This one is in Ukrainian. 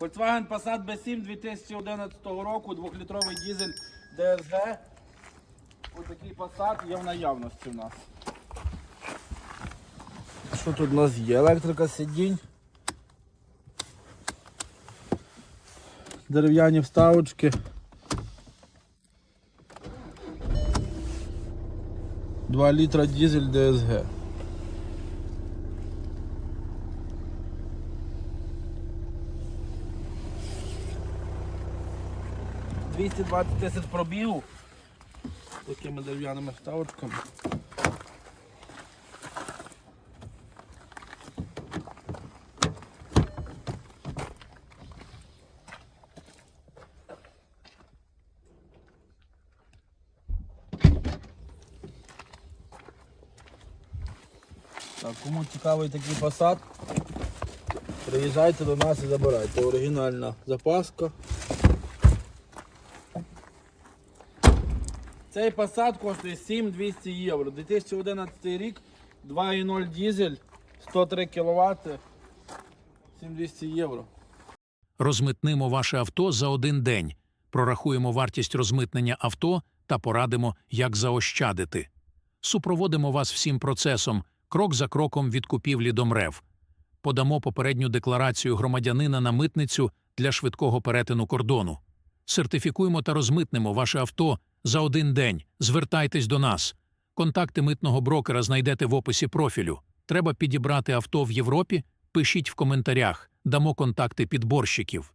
Volkswagen Passat B7 2011 року, 2-літровий дізель DSG. Ось такий Passat є в наявності у нас. Що тут у нас є? Електрика сидінь. Дерев'яні вставочки. Два літра дізель ДСГ. 220 тисяч пробігу такими дерев'яними вставочками. Так, Кому цікавий такий фасад? приїжджайте до нас і забирайте. Оригінальна запаска. Цей посад коштує 7200 євро. 2011 рік, 2.0 дизель, 103 кВт, 7200 євро. Розмитнимо ваше авто за один день, прорахуємо вартість розмитнення авто та порадимо, як заощадити. Супроводимо вас всім процесом, крок за кроком від купівлі до МРЕВ. Подамо попередню декларацію громадянина на митницю для швидкого перетину кордону. Сертифікуємо та розмитнемо ваше авто за один день. Звертайтесь до нас. Контакти митного брокера знайдете в описі профілю. Треба підібрати авто в Європі? Пишіть в коментарях, дамо контакти підборщиків.